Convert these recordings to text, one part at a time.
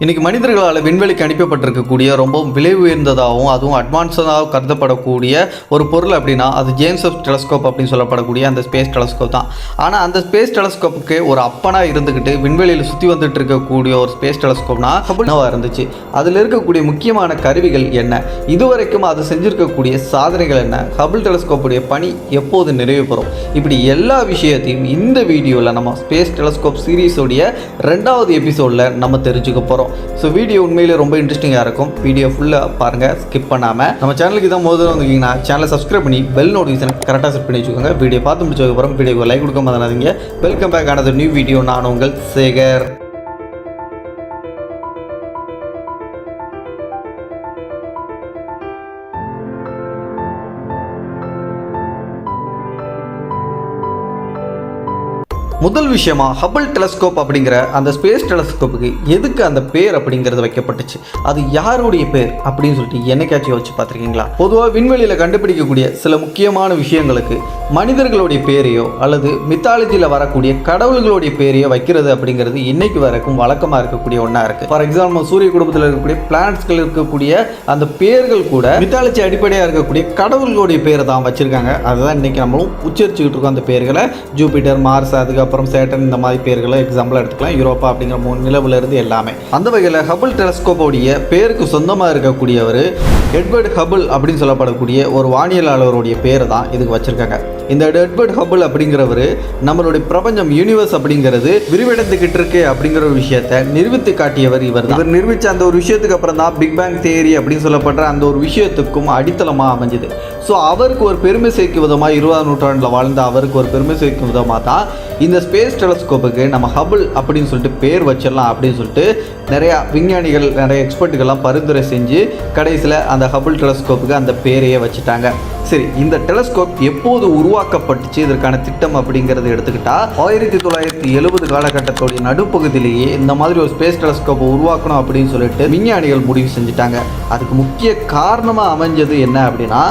இன்னைக்கு மனிதர்களால் விண்வெளிக்கு அனுப்பப்பட்டிருக்கக்கூடிய ரொம்ப விலை உயர்ந்ததாகவும் அதுவும் அட்வான்ஸாக கருதப்படக்கூடிய ஒரு பொருள் அப்படின்னா அது ஜேம்ஸ் ஆஃப் டெலஸ்கோப் அப்படின்னு சொல்லப்படக்கூடிய அந்த ஸ்பேஸ் டெலஸ்கோப் தான். ஆனால் அந்த ஸ்பேஸ் டெலஸ்கோப்புக்கு ஒரு அப்பனா இருந்துக்கிட்டு விண்வெளியில் சுற்றி வந்துட்டு இருக்கக்கூடிய ஒரு ஸ்பேஸ் டெலஸ்கோப்னா ஹபுல்னவா இருந்துச்சு? அதில் இருக்கக்கூடிய முக்கியமான கருவிகள் என்ன? இதுவரைக்கும் அது செஞ்சுருக்கக்கூடிய சாதனைகள் என்ன? ஹபிள் டெலஸ்கோப்புடைய பணி எப்போது நிறைவு பெறும்? இப்படி எல்லா விஷயத்தையும் இந்த வீடியோவில் நம்ம ஸ்பேஸ் டெலஸ்கோப் சீரீஸோடைய ரெண்டாவது எபிசோடில் நம்ம தெரிஞ்சுக்க போகிறோம் ஸோ வீடியோ உண்மையிலே ரொம்ப இன்ட்ரெஸ்டிங்காக இருக்கும். வீடியோ ஃபுல்லாக பாருங்கள் ஸ்கிப் பண்ணாமல் நம்ம சேனலுக்கு இதான் முதல்ல வந்தீங்கன்னா சேனலை சப்ஸ்கிரைப் பண்ணி பெல் நோட்டிஃபிகேஷன் கரெக்டாக செட் பண்ணி வச்சுக்கோங்க. வீடியோ பார்த்து முடிச்சதுக்கப்புறம் வீடியோக்கு லைக் கொடுக்க மறந்துடாதீங்க வெல்கம் பேக் ஆனது நியூ வீடியோ நான் உங்கள் சேகர். முதல் விஷயமா ஹபிள் டெலஸ்கோப் அப்படிங்கிற அந்த ஸ்பேஸ் டெலஸ்கோப்புக்கு எதுக்கு அந்த பேர் அப்படிங்கிறது வைக்கப்பட்டுச்சு? அது யாருடைய பேர் அப்படின்னு சொல்லிட்டு என்னைக்காச்சும் யோசிச்சு பார்த்துருக்கீங்களா? பொதுவாக விண்வெளியில் கண்டுபிடிக்கக்கூடிய சில முக்கியமான விஷயங்களுக்கு மனிதர்களுடைய பேரையோ அல்லது மித்தாலஜியில் வரக்கூடிய கடவுள்களுடைய பேரையோ வைக்கிறது அப்படிங்கிறது இன்னைக்கு வரைக்கும் வழக்கமாக இருக்கக்கூடிய ஒன்றா இருக்குது ஃபார் எக்ஸாம்பிள் சூரிய குடும்பத்தில் இருக்கக்கூடிய பிளானட்ஸ்கள் இருக்கக்கூடிய அந்த பேர்கள் கூட மித்தாலஜி அடிப்படையாக இருக்கக்கூடிய கடவுள்களுடைய பேரை தான் வச்சுருக்காங்க. அதுதான் இன்னைக்கு நம்மளும் உச்சரிச்சுக்கிட்டு இருக்கோம் அந்த பேர்களை. ஜூபிட்டர் மார்ஸ் அதுக்கப்புறம் சேட்டன் இந்த மாதிரி பேர்களை எக்ஸாம்பிளாக எடுத்துக்கலாம். யூரோப்பா அப்படிங்கிற மூணு நிலவுல இருந்து எல்லாமே. அந்த வகையில் ஹபிள் டெலஸ்கோப்போடைய பேருக்கு சொந்தமாக இருக்கக்கூடியவர் எட்வர்ட் ஹபிள் அப்படின்னு சொல்லப்படக்கூடிய ஒரு வானியலாளருடைய பேர் தான் இதுக்கு வச்சிருக்காங்க. இந்த எட்வர்ட் ஹபிள் அப்படிங்கிறவர் நம்மளுடைய பிரபஞ்சம் யூனிவர்ஸ் அப்படிங்கிறது விரிவடைந்துகிட்டு இருக்கு அப்படிங்கிற ஒரு விஷயத்தை நிரூபித்து காட்டியவர் இவர் இவர் நிரூபித்த அந்த ஒரு விஷயத்துக்கு அப்புறம் தான் பிக் பேங் தேரி அப்படின்னு சொல்லப்படுற அந்த ஒரு விஷயத்துக்கும் அடித்தளமாக அமைஞ்சுது. ஸோ அவருக்கு ஒரு பெருமை சேர்க்கும் விதமாக இருபதாம் நூற்றாண்டில் வாழ்ந்த அவருக்கு ஒரு பெருமை சேர்க்கும் விதமாக தான் இந்த ஸ்பேஸ் டெலஸ்கோப்புக்கு நம்ம ஹபிள் அப்படின்னு சொல்லிட்டு பேர் வச்சிடலாம் அப்படின்னு சொல்லிட்டு நிறையா விஞ்ஞானிகள் நிறைய எக்ஸ்பர்ட்டுகள்லாம் பரிந்துரை செஞ்சு கடைசியில் அந்த ஹபிள் டெலஸ்கோப்புக்கு அந்த பேரையே வச்சுட்டாங்க. சரி இந்த டெலஸ்கோப் எப்போது உருவாக்கப்பட்டுச்சு இதற்கான திட்டம் அப்படிங்கிறத எடுத்துக்கிட்டா ஆயிரத்தி தொள்ளாயிரத்தி எழுபது காலகட்டத்தோடைய நடுப்பகுதியிலேயே இந்த மாதிரி ஒரு ஸ்பேஸ் டெலஸ்கோப்பை உருவாக்கணும் அப்படின்னு சொல்லிட்டு விஞ்ஞானிகள் முடிவு செஞ்சுட்டாங்க. அதுக்கு முக்கிய காரணமாக அமைஞ்சது என்ன அப்படின்னா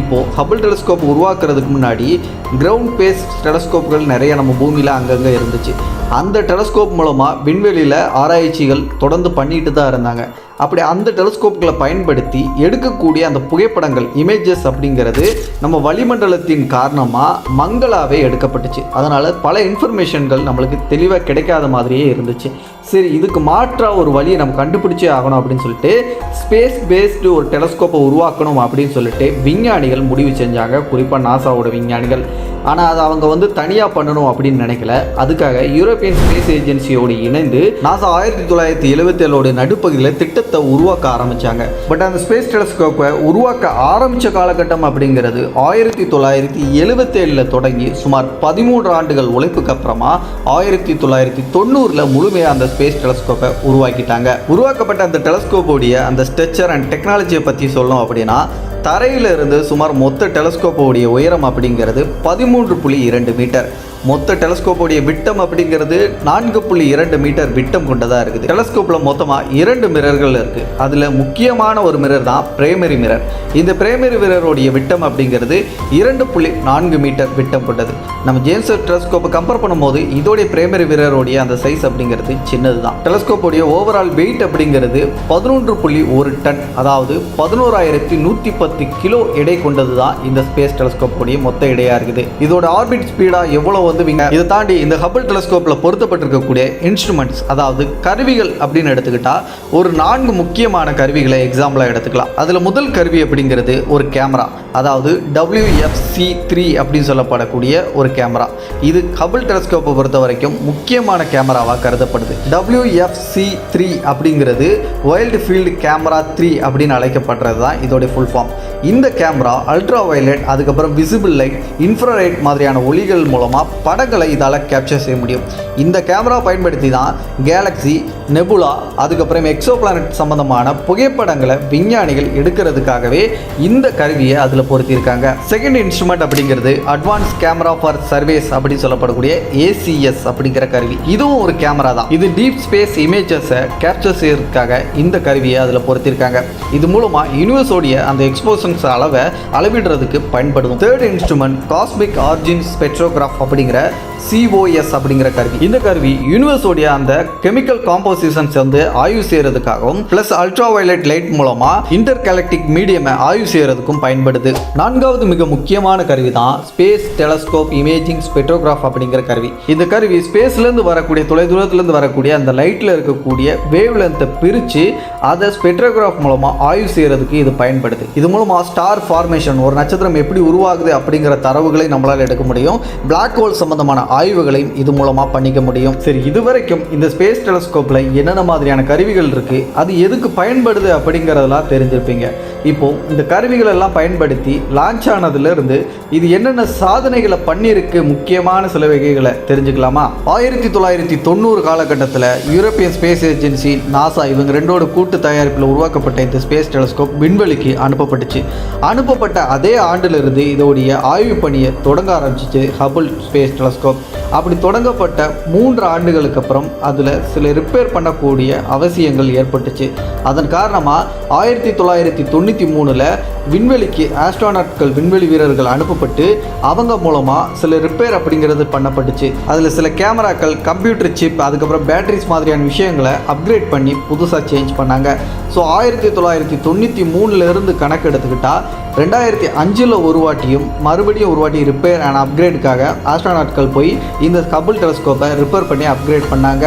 இப்போது ஹபுள் டெலஸ்கோப் உருவாக்குறதுக்கு முன்னாடி கிரவுண்ட் பேஸ் டெலஸ்கோப்புகள் நிறைய நம்ம பூமியில் அங்கங்கே இருந்துச்சு. அந்த டெலஸ்கோப் மூலமாக விண்வெளியில் ஆராய்ச்சிகள் தொடர்ந்து பண்ணிட்டு தான் இருந்தாங்க. அப்படி அந்த டெலஸ்கோப்களை பயன்படுத்தி எடுக்கக்கூடிய அந்த புகைப்படங்கள் இமேஜஸ் அப்படிங்கிறது நம்ம வளிமண்டலத்தின் காரணமாக மங்களாவே எடுக்கப்பட்டுச்சு. அதனால் பல இன்ஃபர்மேஷன்கள் நம்மளுக்கு தெளிவாக கிடைக்காத மாதிரியே இருந்துச்சு. சரி இதுக்கு மாற்றாக ஒரு வழியை நம்ம கண்டுபிடிச்சே ஆகணும் அப்படின்னு சொல்லிட்டு ஸ்பேஸ் பேஸ்டு ஒரு டெலஸ்கோப்பை உருவாக்கணும் அப்படின்னு சொல்லிட்டு விஞ்ஞானிகள் முடிவு செஞ்சாங்க. குறிப்பாக நாசாவோட விஞ்ஞானிகள். ஆனால் அதை அவங்க வந்து தனியாக பண்ணணும் அப்படின்னு நினைக்கல. அதுக்காக யூரோப்பியன் ஸ்பேஸ் ஏஜென்சியோடு இணைந்து நாசா ஆயிரத்தி தொள்ளாயிரத்தி எழுபத்தி ஏழோட நடுப்பகுதியில் திட்டத்தை உருவாக்க ஆரம்பித்தாங்க பட் அந்த ஸ்பேஸ் டெலஸ்கோப்பை உருவாக்க ஆரம்பித்த காலகட்டம் அப்படிங்கிறது ஆயிரத்தி தொள்ளாயிரத்தி எழுபத்தேழில் தொடங்கி சுமார் பதிமூன்று ஆண்டுகள் உழைப்புக்கு அப்புறமா ஆயிரத்தி தொள்ளாயிரத்தி தொண்ணூறில் முழுமையாக அந்த ஸ்பேஸ் டெலஸ்கோப்பை உருவாக்கிட்டாங்க. உருவாக்கப்பட்ட அந்த டெலஸ்கோப்போடைய அந்த ஸ்ட்ரக்சர் அண்ட் டெக்னாலஜியை பற்றி சொல்லணும் அப்படின்னா தரையிலிருந்து சுமார் மொத்த டெலஸ்கோப்போடைய உயரம் அப்படிங்கிறது பதிமூன்று புள்ளி இரண்டு மீட்டர். மொத்த டெலஸ்கோப்போடைய விட்டம் அப்படிங்கிறது நான்கு புள்ளி இரண்டு மீட்டர் விட்டம் கொண்டதாக இருக்குது. டெலஸ்கோப்பில் மொத்தமாக இரண்டு மிரர்கள் இருக்குது அதில் முக்கியமான ஒரு மிரர் தான் பிரைமரி மிரர் இந்த பிரைமரி மிரருடைய விட்டம் அப்படிங்கிறது இரண்டு புள்ளி நான்கு மீட்டர் விட்டம் கொண்டது. நம்ம ஜேம்ஸ் டெலஸ்கோப்பை கம்பேர் பண்ணும்போது இதோடைய பிரைமரி மிரருடைய அந்த சைஸ் அப்படிங்கிறது சின்னது தான் டெலஸ்கோப்போடைய ஓவரால் வெயிட் அப்படிங்கிறது பதினொன்று புள்ளி ஒரு டன் அதாவது பதினோராயிரத்தி நூற்றி பத்து கிலோ எடை கொண்டது தான் இந்த ஸ்பேஸ் டெலஸ்கோப்போடைய மொத்த எடையாக இருக்குது. இதோட ஆர்பிட் ஸ்பீடாக எவ்வளோ வந்து இதை தாண்டி இந்த ஹபிள் டெலஸ்கோப்பில் பொருத்தப்பட்டிருக்கக்கூடிய இன்ஸ்ட்ருமெண்ட்ஸ் அதாவது கருவிகள் அப்படின்னு எடுத்துக்கிட்டால் ஒரு நான்கு முக்கியமான கருவிகளை எக்ஸாம்பிளாக எடுத்துக்கலாம். அதில் முதல் கருவி அப்படிங்கிறது ஒரு கேமரா அதாவது டபிள்யூஎஃப்சி த்ரீ அப்படின்னு சொல்லப்படக்கூடிய ஒரு கேமரா இது ஹபிள் டெலஸ்கோப்பை பொறுத்த வரைக்கும் முக்கியமான கேமராவாக கருதப்படுது. டபிள்யூஎஃப்சி த்ரீ அப்படிங்கிறது வைல்டு ஃபீல்டு கேமரா த்ரீ அப்படின்னு அழைக்கப்படுறது தான் இதோடைய ஃபுல் ஃபார்ம் இந்த கேமரா அல்ட்ரா வயலட் அதுக்கப்புறம் விசிபிள் லைட் இன்ஃப்ராரைட் மாதிரியான ஒளிகள் மூலமாக படங்களை இதால் கேப்சர் செய்ய முடியும். இந்த கேமரா பயன்படுத்தி தான் கேலக்ஸி நெபுலா அதுக்கப்புறம் எக்ஸோ பிளானட் சம்பந்தமான புகைப்படங்களை விஞ்ஞானிகள் எடுக்கிறதுக்காகவே இந்த கருவியை அதில் பொருத்தியிருக்காங்க. செகண்ட் இன்ஸ்ட்ருமெண்ட் அப்படிங்கிறது அட்வான்ஸ் கேமரா ஃபார் சர்வேஸ் அப்படின்னு சொல்லப்படக்கூடிய ஏசிஎஸ் அப்படிங்கிற கருவி. இதுவும் ஒரு கேமரா தான். இது டீப் ஸ்பேஸ் இமேஜஸை கேப்சர் செய்யறதுக்காக இந்த கருவியை அதில் பொருத்தியிருக்காங்க. இது மூலமாக யூனிவர்ஸோடைய அந்த எக்ஸ்போசன்ஸ் அளவை அளவிடுறதுக்கு பயன்படும் third instrument cosmic origin spectrograph அப்படிங்கிற அப்படிங்கிற சிஓஎஸ் அப்படிங்கிற கருவி. இந்த கருவி யூனிவர்ஸோடைய அந்த கெமிக்கல் காம்போசிஷன்ஸ் வந்து ஆய்வு செய்யறதுக்காகவும் பிளஸ் அல்ட்ரா வயலட் லைட் மூலமா இன்டர் கேலக்டிக் மீடியமை ஆய்வு செய்யறதுக்கும் பயன்படுது. நான்காவது மிக முக்கியமான கருவி தான் ஸ்பேஸ் டெலஸ்கோப் இமேஜிங் ஸ்பெட்ரோகிராஃப் அப்படிங்கிற கருவி. இந்த கருவி ஸ்பேஸ்ல இருந்து வரக்கூடிய தொலைதூரத்துலேருந்து வரக்கூடிய அந்த லைட்ல இருக்கக்கூடிய வேவ் லென்த்தை பிரிச்சு அதை ஸ்பெட்ரோகிராஃப் மூலமா ஆய்வு செய்யறதுக்கு இது பயன்படுது. இது மூலமா ஸ்டார் ஃபார்மேஷன் ஒரு நட்சத்திரம் எப்படி உருவாகுது அப்படிங்கிற தரவுகளை நம்மளால் எடுக்க முடியும். பிளாக் ஹோல்ஸ் சம்பந்தமான ஆய்வுகளையும் இது மூலமாக பண்ணிக்க முடியும். சரி இதுவரைக்கும் இந்த ஸ்பேஸ் டெலஸ்கோப்பில் என்னென்ன மாதிரியான கருவிகள் இருக்குது அது எதுக்கு பயன்படுது அப்படிங்கிறதெல்லாம் தெரிஞ்சிருப்பீங்க. இப்போ இந்த கருவிகள் எல்லாம் பயன்படுத்தி லான்ச் ஆனதுலேருந்து இது என்னென்ன சாதனைகளை பண்ணியிருக்கு முக்கியமான சில வகைகளை தெரிஞ்சுக்கலாமா? ஆயிரத்தி தொள்ளாயிரத்தி தொண்ணூறு காலகட்டத்தில் யூரோப்பியன் ஸ்பேஸ் ஏஜென்சி நாசா இவங்க ரெண்டோட கூட்டு தயாரிப்பில் உருவாக்கப்பட்ட இந்த ஸ்பேஸ் டெலஸ்கோப் விண்வெளிக்கு அனுப்பப்பட்டுச்சு. அனுப்பப்பட்ட அதே ஆண்டிலிருந்து இதோடைய ஆய்வு பணியை தொடங்க ஆரம்பிச்சிச்சு ஹபுல் ஸ்பேஸ் டெலஸ்கோப் அப்படி தொடங்கப்பட்ட மூன்று ஆண்டுகளுக்கு அப்புறம் அதில் சில ரிப்பேர் பண்ணக்கூடிய அவசியங்கள் ஏற்பட்டுச்சு. அதன் காரணமாக ஆயிரத்தி தொள்ளாயிரத்தி தொண்ணூற்றி மூணில் விண்வெளிக்கு ஆஸ்ட்ரானாட்கள் விண்வெளி வீரர்கள் அனுப்பப்பட்டு அவங்க மூலமாக சில ரிப்பேர் அப்படிங்கிறது பண்ணப்பட்டுச்சு. அதில் சில கேமராக்கள் கம்ப்யூட்டர் சிப் அதுக்கப்புறம் பேட்டரிஸ் மாதிரியான விஷயங்களை அப்கிரேட் பண்ணி புதுசாக சேஞ்ச் பண்ணாங்க. ஸோ ஆயிரத்தி தொள்ளாயிரத்தி தொண்ணூற்றி மூணுலேருந்து கணக்கு எடுத்துக்கிட்டால் ரெண்டாயிரத்தி அஞ்சில் ஒரு வாட்டியும் மறுபடியும் ஒரு வாட்டி ரிப்பேர் அண்ட் அப்கிரேடுக்காக ஆஸ்ட்ரானாட்கள் போய் இந்த கபுல் டெலஸ்கோப்பை ரிப்பேர் பண்ணி அப்கிரேட் பண்ணாங்க.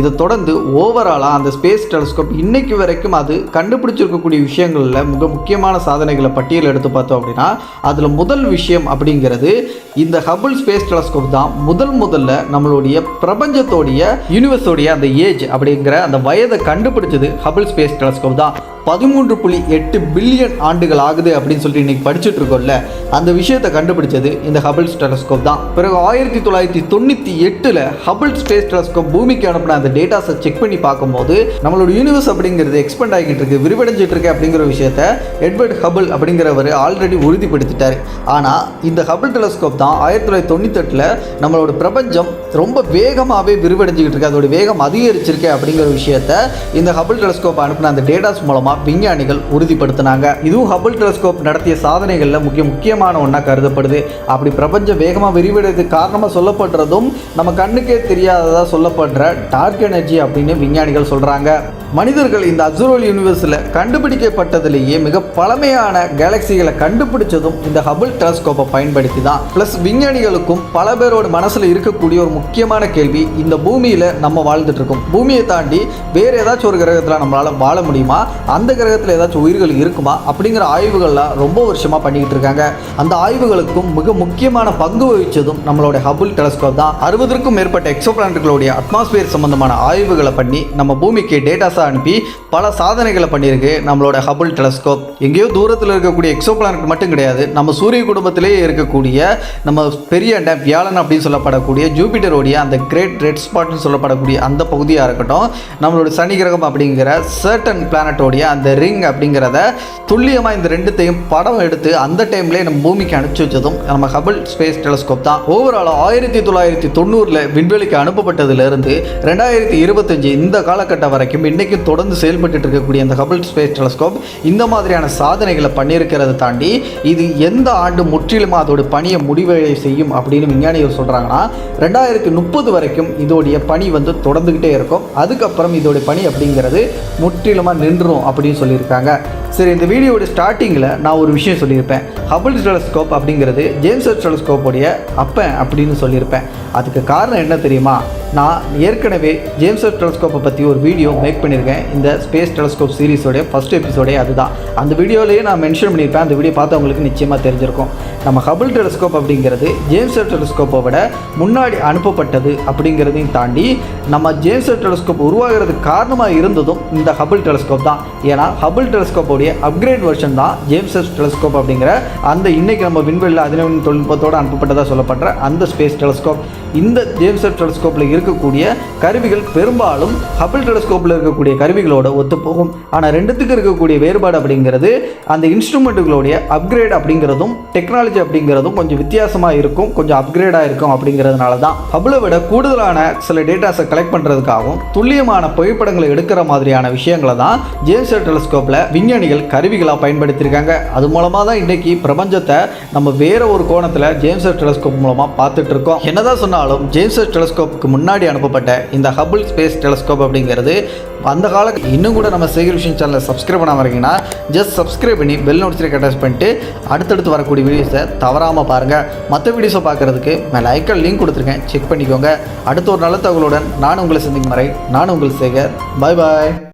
இதை தொடர்ந்து ஓவராலாக அந்த ஸ்பேஸ் டெலஸ்கோப் இன்னைக்கு வரைக்கும் அது கண்டுபிடிச்சிருக்கக்கூடிய விஷயங்களில் மிக முக்கியமான சாதனைகளை பட்டியல் எடுத்து பார்த்தோம் அப்படின்னா அதில் முதல் விஷயம் அப்படிங்கிறது இந்த ஹபிள் ஸ்பேஸ் டெலஸ்கோப் தான் முதல் முதல்ல நம்மளுடைய பிரபஞ்சத்தோடைய யூனிவர்ஸோடைய அந்த ஏஜ் அப்படிங்கிற அந்த வயதை கண்டுபிடிச்சது ஹபிள் ஸ்பேஸ் டெலஸ்கோப் தான். பதிமூன்று புள்ளி எட்டு பில்லியன் ஆண்டுகள் ஆகுது அப்படின்னு சொல்லிட்டு இன்றைக்கி படிச்சுட்டு இருக்கோம்ல அந்த விஷயத்தை கண்டுபிடிச்சது இந்த ஹபிள் டெலஸ்கோப் தான். பிறகு ஆயிரத்தி தொள்ளாயிரத்தி தொண்ணூற்றி எட்டில் ஹபிள் ஸ்பேஸ் டெலஸ்கோப் பூமிக்கு அனுப்பின அந்த டேட்டாஸை செக் பண்ணி பார்க்கும்போது நம்மளோட யூனிவர்ஸ் அப்படிங்கிறது எக்ஸ்பெண்ட் ஆகிட்டு இருக்கு விரிவடைஞ்சிட்டு இருக்கு அப்படிங்கிற விஷயத்த எட்வர்ட் ஹபிள் அப்படிங்கிறவர் ஆல்ரெடி உறுதிப்படுத்திட்டார். ஆனால் இந்த ஹபிள் டெலஸ்கோப் தான் ஆயிரத்தி தொள்ளாயிரத்தி தொண்ணூத்தெட்டில் நம்மளோட பிரபஞ்சம் ரொம்ப வேகமாகவே விரிவடைஞ்சிக்கிட்டு இருக்கு அதோட வேகம் அதிகரிச்சிருக்கு அப்படிங்கிற விஷயத்த இந்த ஹபிள் டெலஸ்கோப் அனுப்பின அந்த டேட்டாஸ் மூலமாக விஞ்ஞானிகள் உறுதிப்படுத்தினாங்க. இதுவும் ஹபிள் டெலஸ்கோப் நடத்திய சாதனைகளில் முக்கிய முக்கியமான ஒன்றா கருதப்படுது. அப்படி பிரபஞ்சம் வேகமாக விரிவடைது காரணமாக சொல்லப்படுறதும் நம்ம கண்ணுக்கே தெரியாததாக சொல்லப்படுற டார்க் எனர்ஜி அப்படின்னு விஞ்ஞானிகள் சொல்கிறாங்க மனிதர்கள் இந்த அசுரோல் யூனிவர்ஸில் கண்டுபிடிக்கப்பட்டதுலேயே மிக பழமையான கேலக்சிகளை கண்டுபிடிச்சதும் இந்த ஹபிள் டெலஸ்கோப்பை பயன்படுத்தி தான் ப்ளஸ் விஞ்ஞானிகளுக்கும் பல பேரோட மனசில் இருக்கக்கூடிய ஒரு முக்கியமான கேள்வி இந்த பூமியில் நம்ம வாழ்ந்துட்டு இருக்கோம். பூமியை தாண்டி வேறு ஏதாச்சும் ஒரு கிரகத்தில் நம்மளால் வாழ முடியுமா? அந்த கிரகத்தில் ஏதாச்சும் உயிர்கள் இருக்குமா? அப்படிங்கிற ஆய்வுகள்லாம் ரொம்ப வருஷமாக பண்ணிக்கிட்டு இருக்காங்க. அந்த ஆய்வுகளுக்கும் மிக முக்கியமான பங்கு வகிச்சதும் நம்மளோட ஹபுல் டெலஸ்கோப் தான். அறுபதற்கும் மேற்பட்ட எக்ஸோ பிளானட்டுகளுடைய அட்மாஸ்பியர் சம்பந்தமான ஆய்வுகளை பண்ணி நம்ம பூமிக்கு டேட்டாஸாக அனுப்பி பல சாதனைகளை பண்ணியிருக்கு நம்மளோட ஹபுள் டெலஸ்கோப் எங்கேயோ தூரத்தில் இருக்கக்கூடிய எக்ஸோ பிளானட் மட்டும் கிடையாது நம்ம சூரிய குடும்பத்திலேயே இருக்கக்கூடிய நம்ம பெரிய அண்டம் வியாழன் அப்படின்னு சொல்லப்படக்கூடிய ஜூபிட்டருடைய அந்த கிரேட் ரெட் ஸ்பாட்னு சொல்லப்படக்கூடிய அந்த பகுதியாக இருக்கட்டும் நம்மளோட சனி கிரகம் அப்படிங்கிற சர்டன் பிளானட்டோடைய அந்த ரிங் அப்படிங்கிறத துல்லியமாக இந்த ரெண்டுத்தையும் படம் எடுத்து அந்த டைம்லேயே நம்ம பூமிக்கு அனுப்பிச்சு வச்சதும் நம்ம ஹபிள் ஸ்பேஸ் டெலஸ்கோப் தான். ஓவரால் ஆயிரத்தி தொள்ளாயிரத்தி தொண்ணூறில் விண்வெளிக்கு அனுப்பப்பட்டதிலிருந்து ரெண்டாயிரத்தி இருபத்தஞ்சு இந்த காலகட்டம் வரைக்கும் இன்றைக்கும் தொடர்ந்து செயல்பட்டு இருக்கக்கூடிய அந்த ஹபிள் ஸ்பேஸ் டெலஸ்கோப் இந்த மாதிரியான சாதனைகளை பண்ணியிருக்கிறத தாண்டி இது எந்த ஆண்டு முற்றிலுமா அதோட பணியை முடிவை செய்யும் அப்படின்னு விஞ்ஞானிகள் சொல்கிறாங்கன்னா ரெண்டாயிரத்தி முப்பது வரைக்கும் இதோடைய பணி வந்து தொடர்ந்துக்கிட்டே இருக்கும். அதுக்கப்புறம் இதோடைய பணி அப்படிங்கிறது முற்றிலுமாக நின்றும் அப்படின்னு சொல்லியிருக்காங்க. சரி இந்த வீடியோட ஸ்டார்டிங்கில் நான் ஒரு விஷயம் சொல்லியிருப்பேன். ஹபிள் டெலஸ்கோப் அப்படிங்கிறது ஜேம்ஸ் டெலஸ்கோப்புடைய அப்பன் அப்படின்னு சொல்லியிருப்பேன். அதுக்கு காரணம் என்ன தெரியுமா? நான் ஏற்கனவே ஜேம்ஸ் வெப் டெலஸ்கோப்பை பற்றி ஒரு வீடியோ மேக் பண்ணியிருக்கேன். இந்த ஸ்பேஸ் டெலஸ்கோப் சீரிஸோடைய ஃபஸ்ட் எபிசோடே அதுதான். அந்த வீடியோலேயே நான் மென்ஷன் பண்ணியிருப்பேன். அந்த வீடியோ பார்த்தவங்களுக்கு நிச்சயமாக தெரிஞ்சிருக்கும். நம்ம ஹபிள் டெலஸ்கோப் அப்படிங்கிறது ஜேம்ஸ் வெப் டெலஸ்கோப்பை விட முன்னாடி அனுப்பப்பட்டது அப்படிங்கிறதையும் தாண்டி நம்ம ஜேம்ஸ் வெப் டெலஸ்கோப் உருவாகிறதுக்கு காரணமாக இருந்ததும் இந்த ஹபிள் டெலஸ்கோப் தான். ஏன்னா ஹபிள் டெலஸ்கோப்போடைய அப்கிரேட் வெர்ஷன் தான் ஜேம்ஸ் வெப் டெலஸ்கோப் அப்படிங்கிற அந்த இன்றைக்கி நம்ம விண்வெளியில் அதிநவீன தொழில்நுட்பத்தோடு அனுப்பப்பட்டதாக சொல்லப்படுற அந்த ஸ்பேஸ் டெலஸ்கோப் இந்த ஜேம்ஸ் வெப் டெலஸ்கோப்பில் இருக்கக்கூடிய கருவிகள் பெரும்பாலும் ஹபிள் டெலஸ்கோப்பில் இருக்கக்கூடிய கருவிகளோட ஒத்துப்போகும். ஆனால் ரெண்டுத்துக்கு இருக்கக்கூடிய வேறுபாடு அப்படிங்கிறது அந்த இன்ஸ்ட்ருமெண்ட்டுகளுடைய அப்கிரேட் அப்படிங்கிறதும் டெக்னாலஜி அப்படிங்கிறதும் கொஞ்சம் வித்தியாசமாக இருக்கும் கொஞ்சம் அப்கிரேடாக இருக்கும் அப்படிங்கிறதுனால தான் ஹபிளை விட கூடுதலான சில டேட்டாஸை கலெக்ட் பண்ணுறதுக்காகவும் துல்லியமான புகைப்படங்களை எடுக்கிற மாதிரியான விஷயங்களை தான் ஜேம்ஸ் டெலஸ்கோப்பில் விஞ்ஞானிகள் கருவிகளாக பயன்படுத்தியிருக்காங்க. அது மூலமாக தான் இன்றைக்கி பிரபஞ்சத்தை நம்ம வேற ஒரு கோணத்தில் ஜேம்ஸ் டெலஸ்கோப் மூலமாக பார்த்துட்டு இருக்கோம். என்னதான் சொன்னாலும் ஜேம்ஸ் டெலஸ்கோப்புக்கு முன்னாடி முன்னாடி அனுப்பப்பட்ட இந்த ஹபிள் ஸ்பேஸ் டெலஸ்கோப் அப்படிங்கிறது அந்த கால இன்னும் கூட நம்ம சேகர் விஷயம் சேனலை சப்ஸ்கிரைப் பண்ணாமல் இருக்கீங்கன்னா ஜஸ்ட் சப்ஸ்கிரைப் பண்ணி பெல் நோட்டிஃபிகேஷன் அட்டாச் பண்ணிட்டு அடுத்தடுத்து வரக்கூடிய வீடியோஸை தவறாமல் பாருங்கள் மற்ற வீடியோஸை பார்க்குறதுக்கு மேலே ஐக்கல் லிங்க் கொடுத்துருக்கேன். செக் பண்ணிக்கோங்க. அடுத்த ஒரு நல்ல தகவலுடன் நான் உங்களை சந்திக்கும் வரை நான் உங்கள் சேகர் பாய் பாய்